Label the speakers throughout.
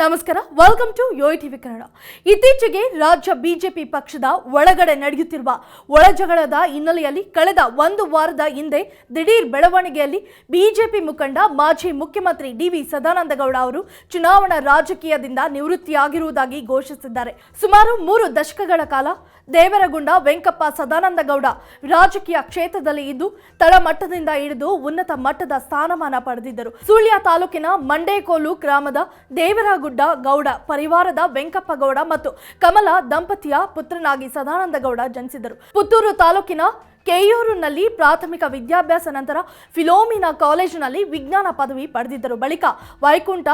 Speaker 1: ನಮಸ್ಕಾರ welcome to yo TV Kannada ಇತ್ತೀಚೆಗೆ ರಾಜ್ಯ ಬಿಜೆಪಿ ಪಕ್ಷದ ಒಳಗಡೆ ನಡೆಯುತ್ತಿರುವ ಒಳಜಗಳದ ಹಿನ್ನೆಲೆಯಲ್ಲಿ ಕಳೆದ ಒಂದು ವಾರದ ಹಿಂದೆ ದಿಢೀರ್ ಬೆಳವಣಿಗೆಯಲ್ಲಿ ಬಿಜೆಪಿ ಮುಖಂಡ ಮಾಜಿ ಮುಖ್ಯಮಂತ್ರಿ ಡಿವಿ ಸದಾನಂದಗೌಡ ಅವರು ಚುನಾವಣಾ ರಾಜಕೀಯದಿಂದ ನಿವೃತ್ತಿಯಾಗಿರುವುದಾಗಿ ಘೋಷಿಸಿದ್ದಾರೆ. ಸುಮಾರು ಮೂರು ದಶಕಗಳ ಕಾಲ ದೇವರಗುಂಡ ವೆಂಕಪ್ಪ ಸದಾನಂದಗೌಡ ರಾಜಕೀಯ ಕ್ಷೇತ್ರದಲ್ಲಿ ಇದ್ದು, ತಳಮಟ್ಟದಿಂದ ಹಿಡಿದು ಉನ್ನತ ಮಟ್ಟದ ಸ್ಥಾನಮಾನ ಪಡೆದಿದ್ದರು. ಸುಳ್ಯ ತಾಲೂಕಿನ ಮಂಡೇಕೋಲು ಗ್ರಾಮದ ದೇವರಗುಡ್ಡ ಗೌಡ ಪರಿವಾರದ ವೆಂಕಪ್ಪ ಗೌಡ ಮತ್ತು ಕಮಲ ದಂಪತಿಯ ಪುತ್ರನಾಗಿ ಸದಾನಂದ ಗೌಡ ಜನಿಸಿದರು. ಪುತ್ತೂರು ತಾಲೂಕಿನ ಕೆಯೂರಿನಲ್ಲಿ ಪ್ರಾಥಮಿಕ ವಿದ್ಯಾಭ್ಯಾಸ ನಂತರ ಫಿಲೋಮಿನಾ ಕಾಲೇಜಿನಲ್ಲಿ ವಿಜ್ಞಾನ ಪದವಿ ಪಡೆದಿದ್ದರು. ಬಳಿಕ ವೈಕುಂಠ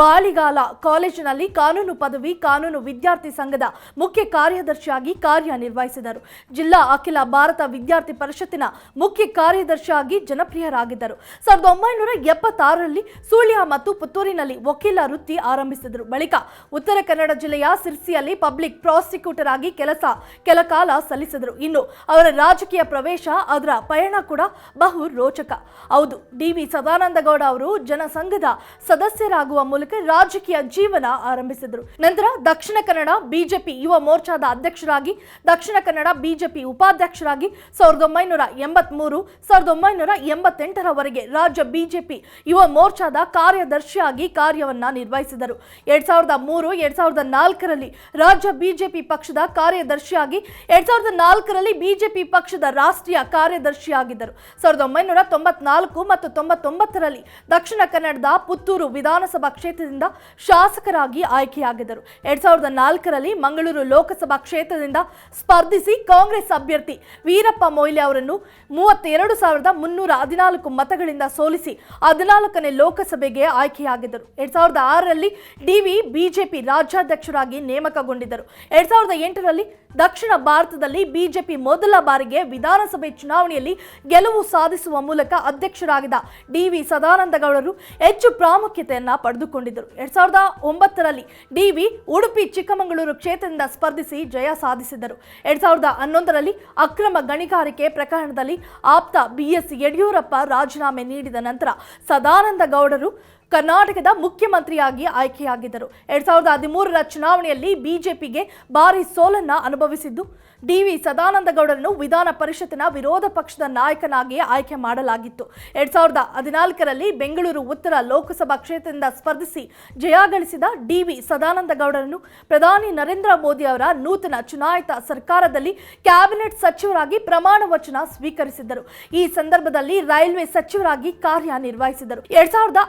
Speaker 1: ಬಾಳಿಗಾಲ ಕಾಲೇಜಿನಲ್ಲಿ ಕಾನೂನು ಪದವಿ, ಕಾನೂನು ವಿದ್ಯಾರ್ಥಿ ಸಂಘದ ಮುಖ್ಯ ಕಾರ್ಯದರ್ಶಿಯಾಗಿ ಕಾರ್ಯನಿರ್ವಹಿಸಿದರು. ಜಿಲ್ಲಾ ಅಖಿಲ ಭಾರತ ವಿದ್ಯಾರ್ಥಿ ಪರಿಷತ್ತಿನ ಮುಖ್ಯ ಕಾರ್ಯದರ್ಶಿಯಾಗಿ ಜನಪ್ರಿಯರಾಗಿದ್ದರು. ಸಾವಿರದ ಒಂಬೈನೂರ ಎಪ್ಪತ್ತಾರರಲ್ಲಿ ಸುಳ್ಯ ಮತ್ತು ಪುತ್ತೂರಿನಲ್ಲಿ ವಕೀಲ ವೃತ್ತಿ ಆರಂಭಿಸಿದರು. ಬಳಿಕ ಉತ್ತರ ಕನ್ನಡ ಜಿಲ್ಲೆಯ ಸಿರ್ಸಿಯಲ್ಲಿ ಪಬ್ಲಿಕ್ ಪ್ರಾಸಿಕ್ಯೂಟರ್ ಆಗಿ ಕೆಲಸ ಕೆಲ ಕಾಲ ಸಲ್ಲಿಸಿದರು. ಇನ್ನು ಅವರ ರಾಜಕೀಯ ಪ್ರವೇಶ, ಅದರ ಪಯಣ ಕೂಡ ಬಹು ರೋಚಕ. ಹೌದು ಡಿ ವಿ ಸದಾನಂದಗೌಡ ಅವರು ಜನಸಂಘದ ಸದಸ್ಯರಾಗುವ ಮೂಲಕ ರಾಜಕೀಯ ಜೀವನ ಆರಂಭಿಸಿದರು. ನಂತರ ದಕ್ಷಿಣ ಕನ್ನಡ ಬಿಜೆಪಿ ಯುವ ಮೋರ್ಚಾದ ಅಧ್ಯಕ್ಷರಾಗಿ, ದಕ್ಷಿಣ ಕನ್ನಡ ಬಿಜೆಪಿ ಉಪಾಧ್ಯಕ್ಷರಾಗಿ ಸಾವಿರದ ಒಂಬೈನೂರ ಎಂಬತ್ಮೂರು, ಸಾವಿರದ ಒಂಬೈನೂರ ಎಂಬತ್ತೆಂಟರವರೆಗೆ ರಾಜ್ಯ ಬಿಜೆಪಿ ಯುವ ಮೋರ್ಚಾದ ಕಾರ್ಯದರ್ಶಿಯಾಗಿ ಕಾರ್ಯವನ್ನ ನಿರ್ವಹಿಸಿದರು. ಎರಡ್ ಸಾವಿರದ ಮೂರು, ಎರಡ್ ಸಾವಿರದ ನಾಲ್ಕರಲ್ಲಿ ರಾಜ್ಯ ಬಿಜೆಪಿ ಪಕ್ಷದ ಕಾರ್ಯದರ್ಶಿಯಾಗಿ, ಎರಡ್ ಸಾವಿರದ ನಾಲ್ಕರಲ್ಲಿ ಬಿಜೆಪಿ ಪಕ್ಷದ ರಾಷ್ಟ್ರೀಯ ಕಾರ್ಯದರ್ಶಿಯಾಗಿದ್ದರು. ಸಾವಿರದ ಒಂಬೈನೂರ ತೊಂಬತ್ನಾಲ್ಕು ಮತ್ತು ತೊಂಬತ್ತೊಂಬತ್ತರಲ್ಲಿ ದಕ್ಷಿಣ ಕನ್ನಡದ ಪುತ್ತೂರು ವಿಧಾನಸಭಾ ಕ್ಷೇತ್ರದಿಂದ ಶಾಸಕರಾಗಿ ಆಯ್ಕೆಯಾಗಿದ್ದರು. ಎರಡ್ ಸಾವಿರದ ನಾಲ್ಕರಲ್ಲಿ ಮಂಗಳೂರು ಲೋಕಸಭಾ ಕ್ಷೇತ್ರದಿಂದ ಸ್ಪರ್ಧಿಸಿ ಕಾಂಗ್ರೆಸ್ ಅಭ್ಯರ್ಥಿ ವೀರಪ್ಪ ಮೊಯ್ಲಿ ಅವರನ್ನು ಮೂವತ್ತೆರಡು ಸಾವಿರದ ಮುನ್ನೂರ ಹದಿನಾಲ್ಕು ಮತಗಳಿಂದ ಸೋಲಿಸಿ ಹದಿನಾಲ್ಕನೇ ಲೋಕಸಭೆಗೆ ಆಯ್ಕೆಯಾಗಿದ್ದರು. ಎರಡ್ ಸಾವಿರದ ಆರರಲ್ಲಿ ಡಿವಿ ಬಿಜೆಪಿ ರಾಜ್ಯಾಧ್ಯಕ್ಷರಾಗಿ ನೇಮಕಗೊಂಡಿದ್ದರು. ಎರಡ್ ಸಾವಿರದ ಎಂಟರಲ್ಲಿ ದಕ್ಷಿಣ ಭಾರತದಲ್ಲಿ ಬಿಜೆಪಿ ಮೊದಲ ಬಾರಿಗೆ ವಿಧಾನಸಭೆ ಚುನಾವಣೆಯಲ್ಲಿ ಗೆಲುವು ಸಾಧಿಸುವ ಮೂಲಕ ಅಧ್ಯಕ್ಷರಾಗಿದ್ದ ಡಿವಿ ಸದಾನಂದಗೌಡರು ಹೆಚ್ಚು ಪ್ರಾಮುಖ್ಯತೆಯನ್ನು ಪಡೆದುಕೊಂಡಿದ್ದರು. ಎರಡ್ ಸಾವಿರದ ಒಂಬತ್ತರಲ್ಲಿ ಡಿವಿ ಉಡುಪಿ, ಚಿಕ್ಕಮಗಳೂರು ಕ್ಷೇತ್ರದಿಂದ ಸ್ಪರ್ಧಿಸಿ ಜಯ ಸಾಧಿಸಿದರು ಎರಡ್ ಸಾವಿರದ ಹನ್ನೊಂದರಲ್ಲಿ ಅಕ್ರಮ ಗಣಿಗಾರಿಕೆ ಪ್ರಕರಣದಲ್ಲಿ ಆಪ್ತ ಬಿಎಸ್ ಯಡಿಯೂರಪ್ಪ ರಾಜೀನಾಮೆ ನೀಡಿದ ನಂತರ ಸದಾನಂದ ಗೌಡರು ಕರ್ನಾಟಕದ ಮುಖ್ಯಮಂತ್ರಿಯಾಗಿ ಆಯ್ಕೆಯಾಗಿದ್ದರು. ಎರಡ್ ಸಾವಿರದ ಹದಿಮೂರರ ಚುನಾವಣೆಯಲ್ಲಿ ಬಿಜೆಪಿಗೆ ಭಾರಿ ಸೋಲನ್ನ ಅನುಭವಿಸಿದ್ದು, ಡಿವಿ ಸದಾನಂದಗೌಡರನ್ನು ವಿಧಾನ ಪರಿಷತ್ತಿನ ವಿರೋಧ ಪಕ್ಷದ ನಾಯಕನಾಗಿ ಆಯ್ಕೆ ಮಾಡಲಾಗಿತ್ತು. ಎರಡ್ ಸಾವಿರದ ಹದಿನಾಲ್ಕರಲ್ಲಿ ಬೆಂಗಳೂರು ಉತ್ತರ ಲೋಕಸಭಾ ಕ್ಷೇತ್ರದಿಂದ ಸ್ಪರ್ಧಿಸಿ ಜಯ ಗಳಿಸಿದ ಡಿವಿ ಸದಾನಂದಗೌಡರನ್ನು ಪ್ರಧಾನಿ ನರೇಂದ್ರ ಮೋದಿ ಅವರ ನೂತನ ಚುನಾಯಿತ ಸರ್ಕಾರದಲ್ಲಿ ಕ್ಯಾಬಿನೆಟ್ ಸಚಿವರಾಗಿ ಪ್ರಮಾಣ ವಚನ ಸ್ವೀಕರಿಸಿದ್ದರು. ಈ ಸಂದರ್ಭದಲ್ಲಿ ರೈಲ್ವೆ ಸಚಿವರಾಗಿ ಕಾರ್ಯನಿರ್ವಹಿಸಿದರು ಎರಡ್ ಸಾವಿರದ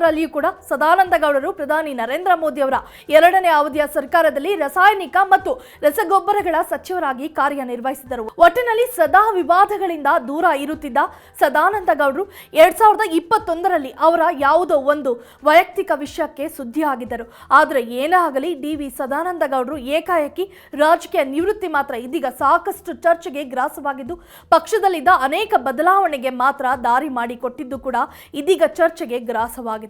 Speaker 1: ಹತ್ತೊಂಬತ್ತರಲ್ಲಿಯೂ ಕೂಡ ಸದಾನಂದಗೌಡರು ಪ್ರಧಾನಿ ನರೇಂದ್ರ ಮೋದಿ ಅವರ ಎರಡನೇ ಅವಧಿಯ ಸರ್ಕಾರದಲ್ಲಿ ರಾಸಾಯನಿಕ ಮತ್ತು ರಸಗೊಬ್ಬರಗಳ ಸಚಿವರಾಗಿ ಕಾರ್ಯನಿರ್ವಹಿಸಿದರು. ಒಟ್ಟಿನಲ್ಲಿ ಸದಾ ವಿವಾದಗಳಿಂದ ದೂರ ಇರುತ್ತಿದ್ದ ಸದಾನಂದಗೌಡರು ಎರಡ್ ಸಾವಿರದ ಇಪ್ಪತ್ತೊಂದರಲ್ಲಿ ಅವರ ಯಾವುದೋ ಒಂದು ವೈಯಕ್ತಿಕ ವಿಷಯಕ್ಕೆ ಸುದ್ದಿಯಾಗಿದ್ದರು. ಆದರೆ ಏನೇ ಆಗಲಿ ಡಿ ವಿ ಸದಾನಂದಗೌಡರು ಏಕಾಏಕಿ ರಾಜಕೀಯ ನಿವೃತ್ತಿ ಮಾತ್ರ, ಇದೀಗ ಸಾಕಷ್ಟು ಚರ್ಚೆಗೆ ಗ್ರಾಸವಾಗಿದ್ದು, ಪಕ್ಷದಲ್ಲಿದ್ದ ಅನೇಕ ಬದಲಾವಣೆಗೆ ಮಾತ್ರ ದಾರಿ ಮಾಡಿಕೊಟ್ಟಿದ್ದು ಕೂಡ ಇದೀಗ ಚರ್ಚೆಗೆ ಗ್ರಾಸವಾಗಿದೆ.